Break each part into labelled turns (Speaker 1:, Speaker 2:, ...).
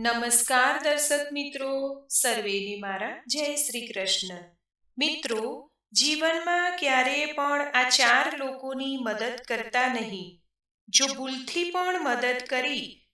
Speaker 1: નમસ્કાર દર્શક મિત્રો, સર્વેને મારા, જય શ્રી કૃષ્ણ. મિત્રો, જીવનમાં ક્યારેય પણ આ ચાર લોકોની મદદ કરતા નહીં. જો ભૂલથી પણ મદદ કરી,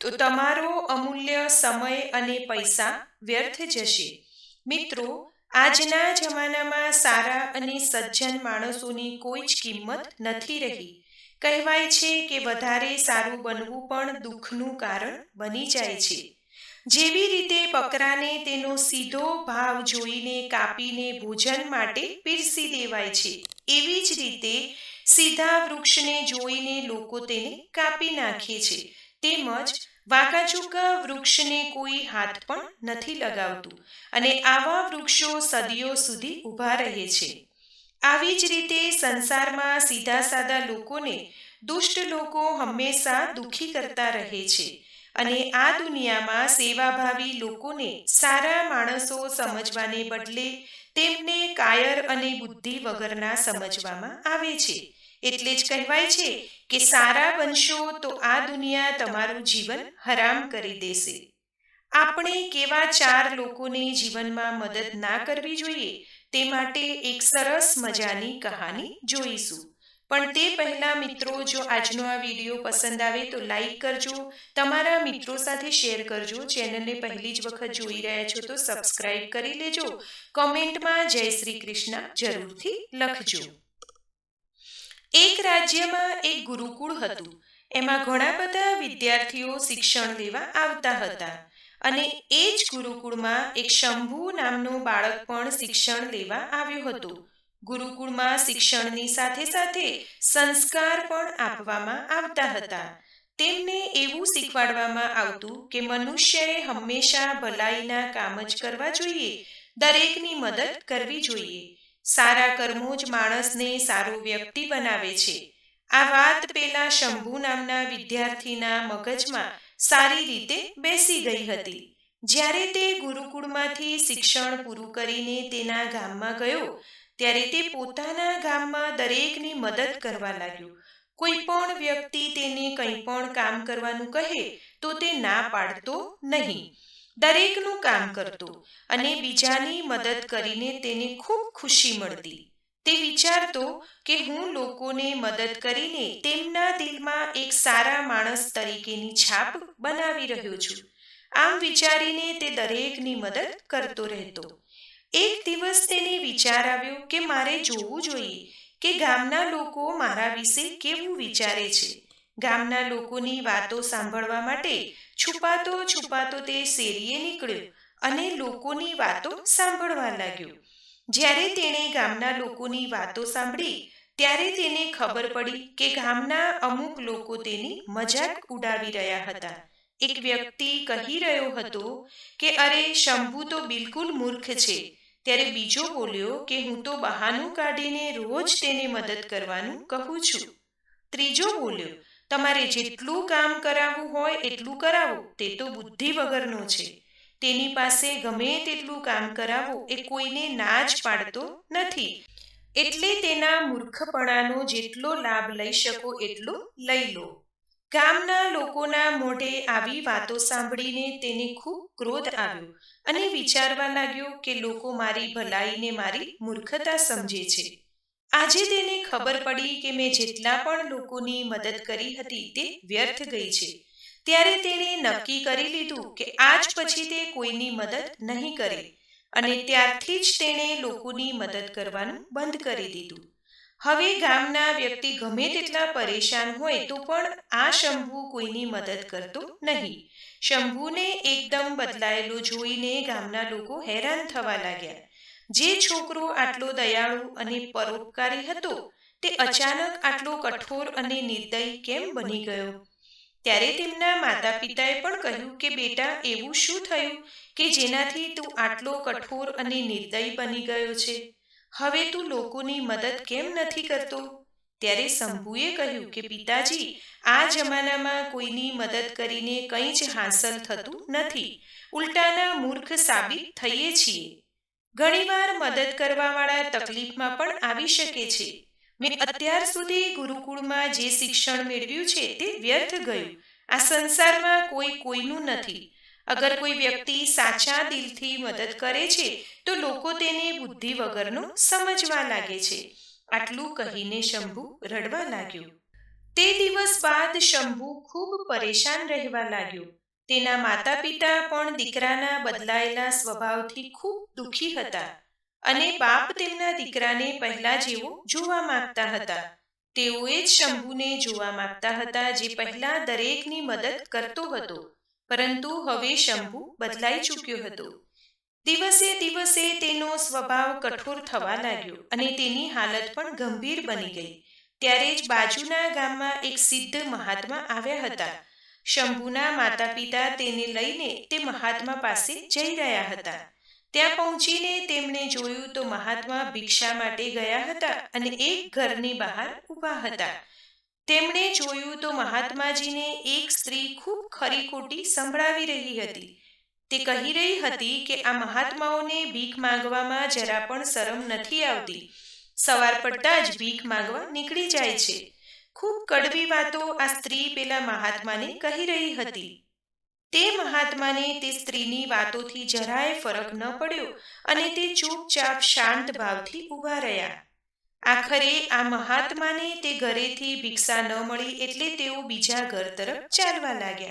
Speaker 1: તો તમારો અમૂલ્ય સમય અને પૈસા વ્યર્થ જશે. મિત્રો, આજના જમાનામાં સારા અને સજ્જન માણસોની કોઈ જ કિંમત નથી રહી. કહેવાય છે કે વધારે સારું બનવું પણ દુઃખનું કારણ બની જાય છે. જેવી રીતે બકરાને તેનો સીધો ભાવ જોઈને કાપીને ભોજન માટે પીરસી દેવાય છે. એવી જ રીતે સીધા વૃક્ષને જોઈને લોકો તેને કાપી નાખે છે. તેમજ વાંકાચૂકા વૃક્ષને કોઈ હાથ પણ નથી લગાવતું. અને આવા વૃક્ષો સદીઓ સુધી ઊભા રહે છે. આવી જ રીતે સંસારમાં સીધા સાદા લોકોને દુષ્ટ લોકો હંમેશા દુઃખી કરતા રહે છે અને આ દુનિયામાં સેવાભાવી લોકોને સારા માણસો સમજવાને બદલે તેમને કાયર અને બુદ્ધિ વગરના સમજવામાં આવે છે. એટલે જ કહેવાય છે કે સારા બનશો તો આ દુનિયા તમારું જીવન હરામ કરી દેશે. આપણે કેવા ચાર લોકોને જીવનમાં મદદ ના કરવી જોઈએ? તે માટે એક સરસ મજાની કહાની જોઈશું. પણ તે પહેલા મિત્રો, જો આજનો આ વીડિયો પસંદ આવે તો લાઈક કરજો, તમારા મિત્રો સાથે શેર કરજો, ચેનલને પહેલી જ વખત જોઈ રહ્યા છો તો સબસ્ક્રાઇબ કરી લેજો. કોમેન્ટમાં જય શ્રી કૃષ્ણ જરૂરથી લખજો. એક રાજ્યમાં એક ગુરુકુળ હતું. એમાં ઘણા બધા વિદ્યાર્થીઓ શિક્ષણ લેવા આવતા હતા. અને એ જ ગુરુકુળમાં એક શંભુ નામનું બાળક પણ શિક્ષણ લેવા આવ્યું હતું. ગુરુકુળમાં શિક્ષણની સાથે સાથે સંસ્કાર પણ આપવામાં આવતા હતા. તેમને એવું શીખવાડવામાં આવતું કે મનુષ્યએ હંમેશા ભલાઈના કામ જ કરવા જોઈએ, દરેકની મદદ કરવી જોઈએ. સારા કર્મો જ માણસને સારો વ્યક્તિ બનાવે છે. આ વાત પેલા શંભુ નામના વિદ્યાર્થીના મગજમાં સારી રીતે બેસી ગઈ હતી. જ્યારે તે ગુરુકુળમાંથી શિક્ષણ પૂરું કરીને તેના ગામમાં ગયો, ત્યારે તે પોતાના ગામમાં દરેકની મદદ કરવા લાગ્યો. કોઈ પણ વ્યક્તિ તેને કંઈ પણ કામ કરવાનું કહે, તો તે ના પાડતો નહીં. દરેકનું કામ કરતો અને બીજાની મદદ કરીને તેને ખૂબ ખુશી મળતી. તે વિચારતો કે હું લોકોને મદદ કરીને તેમના દિલમાં એક સારા માણસ તરીકેની છાપ બનાવી રહ્યો છું. આમ વિચારીને તે દરેકની મદદ કરતો રહેતો. એક દિવસ તેને વિચાર આવ્યો કે મારે જોવું જોઈએ કે ગામના લોકો મારા વિશે કેવું વિચારે છે. ગામના લોકોની વાતો સાંભળવા માટે છુપાતો છુપાતો તે શેરીએ નીકળ્યો અને લોકોની વાતો સાંભળવા લાગ્યો. જ્યારે તેણે ગામના લોકોની વાતો સાંભળી, ત્યારે તેને ખબર પડી કે ગામના અમુક લોકો તેની મજાક ઉડાવી રહ્યા હતા. એક વ્યક્તિ કહી રહ્યો હતો કે, અરે, શંભુ તો બિલકુલ મૂર્ખ છે. ત્યારે બીજો બોલ્યો કે, હું તો બહાનું કાઢીને રોજ તેને મદદ કરવાનું કહું છું. ત્રીજો બોલ્યો, તમારે જેટલું કામ કરાવવું હોય એટલું કરાવો, તે તો બુદ્ધિ વગરનો છે. તેની પાસે ગમે તેટલું કામ કરાવો એ કોઈને ના જ પાડતો નથી. એટલે તેના મૂર્ખપણાનો જેટલો લાભ લઈ શકો એટલો લઈ લો. ગામના લોકોના મોઢે આવી વાતો સાંભળીને તેને ખૂબ ક્રોધ આવ્યો અને વિચારવા લાગ્યો કે લોકો મારી ભલાઈને મારી મૂર્ખતા સમજે છે. આજે તેને ખબર પડી કે મેં જેટલા પણ લોકોની મદદ કરી હતી તે વ્યર્થ ગઈ છે. ત્યારે તેણે નક્કી કરી લીધું કે આજ પછી તે કોઈની મદદ નહીં કરે. અને ત્યારથી જ તેણે લોકોની મદદ કરવાનું બંધ કરી દીધું. હવે ગામના વ્યક્તિ ગમે તેટલા પરેશાન હોય તો પણ આ શંભુ કોઈની મદદ કરતો નહીં. શંભુને એકદમ બદલાયેલો જોઈને ગામના લોકો હેરાન થવા લાગ્યા. જે છોકરો આટલો દયાળુ અને પરોપકારી હતો, તે અચાનક આટલો કઠોર અને નિર્દય કેમ બની ગયો? ત્યારે તેમના માતા પિતાએ પણ કહ્યું કે, બેટા, એવું શું થયું કે જેનાથી તું આટલો કઠોર અને નિર્દય બની ગયો છે? હવે તું લોકોની મદદ કેમ નથી કરતો? ત્યારે શંભુએ કહ્યું કે, પિતાજી, આ જમાનામાં કોઈની મદદ કરીને કંઈ જ હાંસલ થતું નથી. ઉલટાના મૂર્ખ સાબિત થઈએ છીએ. ઘણીવાર મદદ કરવાવાળા તકલીફમાં પણ આવી શકે છે. મેં અત્યાર સુધી ગુરુકુળમાં જે શિક્ષણ મેળવ્યું છે તે વ્યર્થ ગયું. આ સંસારમાં કોઈ કોઈનું નથી. અગર કોઈ વ્યક્તિ સાચા દિલથી મદદ કરે છે, તો લોકો તેને બુદ્ધિ વગરનું સમજવા લાગે છે. આટલું કહીને શંભુ રડવા લાગ્યો. તે દિવસ બાદ શંભુ ખૂબ પરેશાન રહેવા લાગ્યો. તેના માતા પિતા પણ દીકરાના બદલાયેલા સ્વભાવથી ખૂબ દુઃખી હતા. અને બાપ તેમના દીકરાને પહેલા જેવો જોવા માંગતા હતા. તેઓએ જ શંભુને જોવા માંગતા હતા જે પહેલા દરેકની મદદ કરતો હતો. પરંતુ હવે શંભુ બદલાઈ ચૂક્યો હતો. દિવસે દિવસે તેનો સ્વભાવ કઠોર થવા લાગ્યો અને તેની હાલત પણ ગંભીર બની ગઈ. ત્યારે જ બાજુના ગામમાં એક સિદ્ધ મહાત્મા આવ્યા હતા. શંભુના માતા પિતા તેને લઈને તે મહાત્મા પાસે જઈ રહ્યા હતા. ત્યાં પહોંચીને તેમણે જોયું તો મહાત્મા ભિક્ષા માટે ગયા હતા અને એક ઘરની બહાર ઊભા હતા. તેમણે જોયું તો મહાત્માજીને એક સ્ત્રી ખૂબ ખરી ખોટી સંભળાવી રહી હતી. તે કહી રહી હતી કે આ મહાત્માઓને ભીખ માંગવામાં જરા પણ શરમ નથી આવતી. સવાર પડતા જ ભીખ માંગવા નીકળી જાય છે. ખૂબ કડવી વાતો આ સ્ત્રી પેલા મહાત્માને કહી રહી હતી. તે મહાત્માને તે સ્ત્રીની વાતોથી જરાય ફરક ન પડ્યો અને તે ચૂપચાપ શાંત ભાવથી ઊભા રહ્યા. આખરે આ મહાત્માને તે ઘરેથી ભિક્ષા ન મળી એટલે તેઓ બીજા ઘર તરફ ચાલવા લાગ્યા.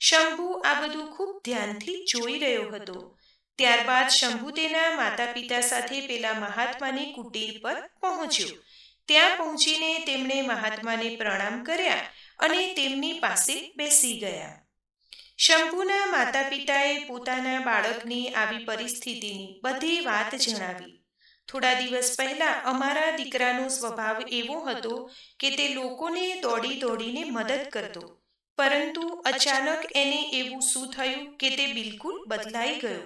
Speaker 1: શંભુ આ બધું ખૂબ ધ્યાનથી જોઈ રહ્યો હતો. ત્યારબાદ શંભુ તેના માતા પિતા સાથે પેલા મહાત્માની કુટીર પર પહોંચ્યો. ત્યાં પહોંચીને તેમણે મહાત્માને પ્રણામ કર્યા અને તેમની પાસે બેસી ગયા. શંભુના માતા પિતાએ પોતાના બાળકની આવી પરિસ્થિતિની બધી વાત જણાવી. થોડા દિવસ પહેલા અમારા દીકરાનો સ્વભાવ એવો હતો કે તે લોકોને દોડી દોડીને મદદ કરતો, પરંતુ અચાનક એને એવું શું થયું કે તે બિલકુલ બદલાઈ ગયો.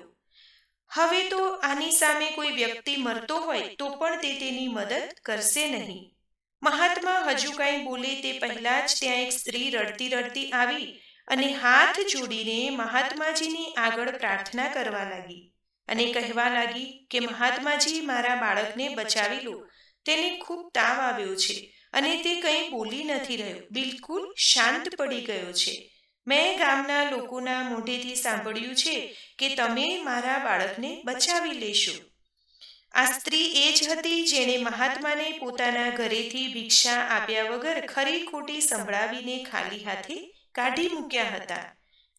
Speaker 1: હવે તો આની સામે કોઈ વ્યક્તિ મરતો હોય તો પણ તે તેની મદદ કરશે નહીં. મહાત્મા હજુ કાંઈ બોલે તે પહેલા જ ત્યાં એક સ્ત્રી રડતી રડતી આવી અને હાથ જોડીને મહાત્માજીની આગળ પ્રાર્થના કરવા લાગી. અને કહેવા લાગી કે, મહાત્માજી, મારા બાળકને બચાવી લો. તેને ખૂબ તાવ આવ્યો છે અને તે કંઈ બોલી નથી રહ્યો. બિલકુલ શાંત પડી ગયો છે. મેં ગામના લોકોના મોઢેથી સાંભળ્યું છે કે, તમે મારા બાળકને બચાવી લેશો. આ સ્ત્રી એ જ હતી જેણે મહાત્માને પોતાના ઘરેથી ભિક્ષા આપ્યા વગર ખરી ખોટી સંભળાવીને ખાલી હાથે કાઢી મૂક્યા હતા.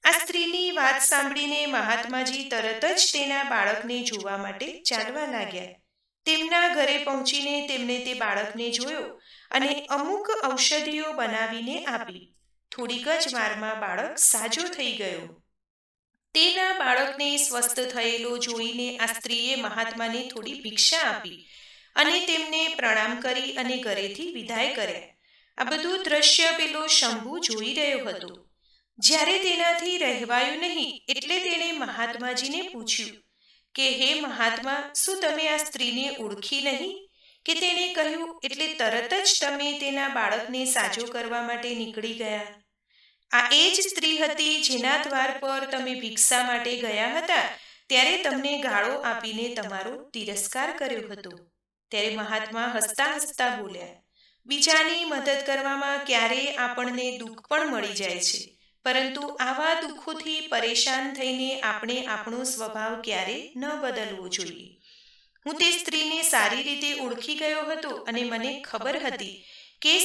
Speaker 1: આ સ્ત્રીની વાત સાંભળીને મહાત્માજી તરત જ તેના બાળકને જોવા માટે ચાલવા લાગ્યા. તેમના ઘરે પહોંચીને તેમણે તે બાળકને જોયો અને અમુક ઔષધિઓ બનાવીને આપી. થોડીક જ વારમાં બાળક સાજો થઈ ગયો. તેના બાળકને સ્વસ્થ થયેલો જોઈને આ સ્ત્રીએ મહાત્માને થોડી ભિક્ષા આપી અને તેમને પ્રણામ કરી અને ઘરેથી વિદાય કર્યા. આ બધું દ્રશ્ય પેલો શંભુ જોઈ રહ્યો હતો. જ્યારે તેનાથી રહેવાયું નહીં એટલે તેણે મહાત્માજીને પૂછ્યું કે, હે મહાત્મા, શું તમે આ સ્ત્રીને ઓળખી નહીં? કે તેણે કહ્યું, એટલે તરત જ તમે તેના બાળકને સાજો કરવા માટે નીકળી ગયા. આ એ જ સ્ત્રી હતી જેના દ્વાર પર તમે ભિક્ષા માટે ગયા હતા, ત્યારે તમને ગાળો આપીને તમારો તિરસ્કાર કર્યો હતો. ત્યારે મહાત્મા હસતા હસતા બોલ્યા બીજાની મદદ કરવામાં ક્યારેય આપણને દુઃખ પણ મળી જાય છે. પરંતુ આવા દુઃખોથી પરેશાન થઈને આપણે આપણો સ્વભાવ ક્યારે ન બદલવો જોઈએ. હું તે સ્ત્રીને સારી રીતે ઓળખી ગયો હતો અને મને ખબર હતી કે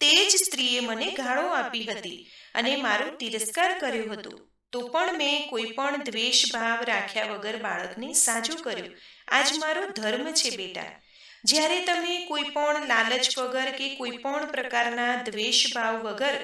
Speaker 1: તે જ સ્ત્રીએ મને ગાળો આપી હતી અને મારો તિરસ્કાર કર્યો હતો. તો પણ મેં કોઈ પણ દ્વેષ ભાવ રાખ્યા વગર બાળકને સાજો કર્યો. આજ મારો ધર્મ છે બેટા. જ્યારે તમે કોઈ પણ લાલચ વગર કે કોઈ પણ પ્રકારના દ્વેષ ભાવ વગર,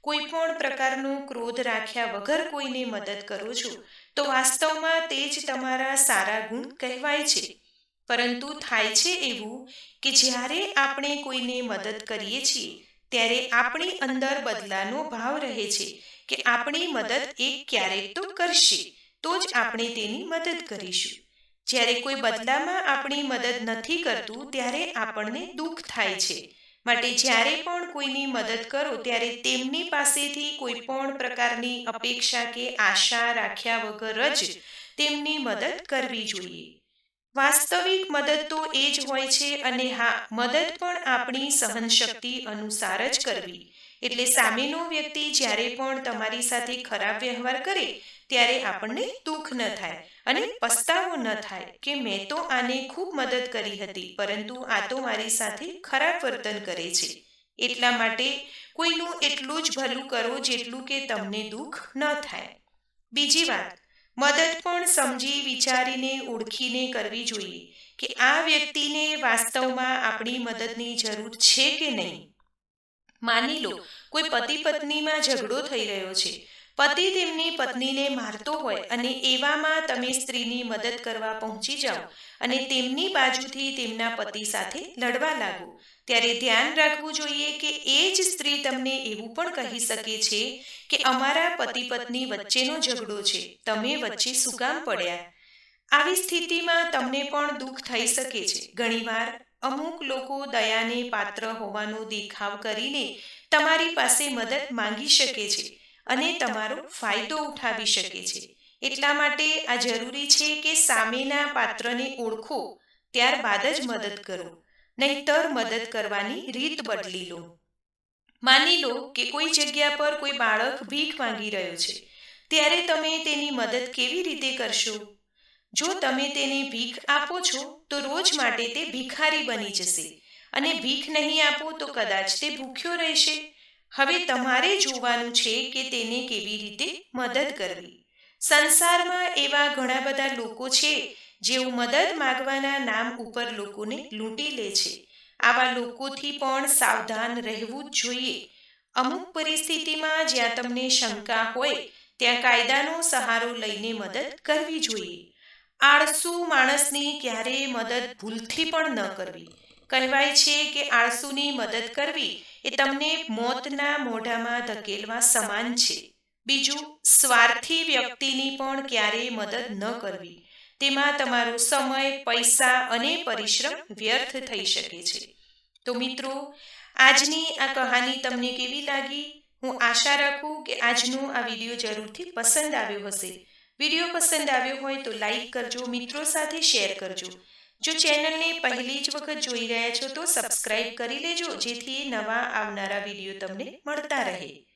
Speaker 1: કોઈ પણ પ્રકારનો ક્રોધ રાખ્યા વગર કોઈને મદદ કરો છો, તો વાસ્તવમાં તે જ તમારા સારા ગુણ કહેવાય છે. પરંતુ થાય છે એવું કે જ્યારે આપણે કોઈને મદદ કરીએ છીએ, ત્યારે આપણી અંદર બદલાનો ભાવ રહે છે કે આપણી મદદ એ ક્યારેક તો કરશે, તો જ આપણે તેની મદદ કરીશું. જ્યારે કોઈ બદલામાં આપણી મદદ નથી કરતું, ત્યારે આપણને દુઃખ થાય છે. માટે જ્યારે પણ કોઈની મદદ કરો, ત્યારે તેમની પાસેથી કોઈ પણ પ્રકારની અપેક્ષા કે આશા રાખ્યા વગર જ તેમની મદદ કરવી જોઈએ. વાસ્તવિક મદદ તો એ જ હોય છે અને હા, મદદ પણ આપણી સહનશક્તિ અનુસાર જ કરવી. એટલે સામેનો વ્યક્તિ જ્યારે પણ તમારી સાથે ખરાબ વ્યવહાર કરે ત્યારે આપણને દુઃખ ન થાય અને પસ્તાવો ન થાય કે મેં તો આને ખૂબ મદદ કરી હતી પરંતુ આ તો મારી સાથે ખરાબ વર્તન કરે છે. એટલા માટે કોઈનું એટલું જ ભલું કરો જેટલું કે તમને દુઃખ ન થાય. બીજી વાત મદદ પણ સમજી વિચારીને ઓળખીને કરવી જોઈએ કે આ વ્યક્તિને વાસ્તવમાં આપણી મદદની જરૂર છે કે નહીં? માની લો કોઈ પતિ પત્નીમાં ઝઘડો થઈ રહ્યો છે. પતિ તેમની પત્નીને મારતો હોય અને એવામાં તમે સ્ત્રીની મદદ કરવા પહોંચી જાઓ અને તેમની બાજુથી તેમના પતિ સાથે લડવા લાગો. ત્યારે ધ્યાન રાખવું જોઈએ કે એ જ સ્ત્રી તમને એવું પણ કહી શકે છે કે અમારા પતિ પત્ની વચ્ચેનો ઝઘડો છે, તમે વચ્ચે શું કામ પડ્યા. આવી સ્થિતિમાં તમને પણ દુઃખ થઈ શકે છે. ઘણીવાર અમુક લોકો દયાને પાત્ર હોવાનો દેખાવ કરીને તમારી પાસે મદદ માંગી શકે છે. અને તમારો ફાયદો ઉઠાવી શકે છે. એટલા માટે આ જરૂરી છે કે સામેના પાત્રને ઓળખો. ત્યારબાદ જ મદદ કરો. નહીતર મદદ કરવાની રીત બદલી લો. માની લો કે કોઈ જગ્યા પર કોઈ બાળક ભીખ માંગી રહ્યો છે. ત્યારે તમે તેની મદદ કેવી રીતે કરશો? જો તમે તેને ભીખ આપો છો તો રોજ માટે તે ભિખારી બની જશે. અને ભીખ નહીં આપો તો કદાચ તે ભૂખ્યો રહેશે. હવે તમારે જોવાનું છે કે તેને કેવી રીતે મદદ કરવી. સંસારમાં એવા ઘણા બધા લોકો છે જેઓ મદદ માગવાના નામ ઉપર લોકોને લૂંટી લે છે. આવા લોકોથી પણ સાવધાન રહેવું જ જોઈએ. અમુક પરિસ્થિતિમાં જ્યાં તમને શંકા હોય ત્યાં કાયદાનો સહારો લઈને મદદ કરવી જોઈએ. આળસુ માણસની ક્યારેય મદદ ભૂલથી પણ ન કરવી. કહેવાય છે કે આળસુની મદદ કરવી એ તમને મોતના મોઢામાં ધકેલવા સમાન છે. બીજું, સ્વાર્થી વ્યક્તિની પણ ક્યારેય મદદ ન કરવી. તેમાં તમારો સમય, પૈસા અને પરિશ્રમ વ્યર્થ થઈ શકે છે. તો મિત્રો, આજની આ કહાની તમને કેવી લાગી? હું આશા રાખું કે આજનો આ વીડિયો જરૂરથી પસંદ આવ્યો હશે. વીડિયો પસંદ આવ્યો હોય તો લાઈક કરજો, મિત્રો સાથે શેર કરજો. જો ચેનલને પહેલી જ વખત જોઈ રહ્યા છો તો સબસ્ક્રાઇબ કરી લેજો, જેથી નવા આવનારા વીડિયો તમને મળતા રહે.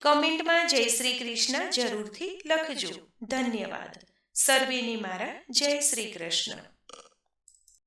Speaker 1: કમેન્ટમાં જય શ્રી કૃષ્ણ જરૂરથી લખજો. ધન્યવાદ. સર્વેને મારા જય શ્રી કૃષ્ણ.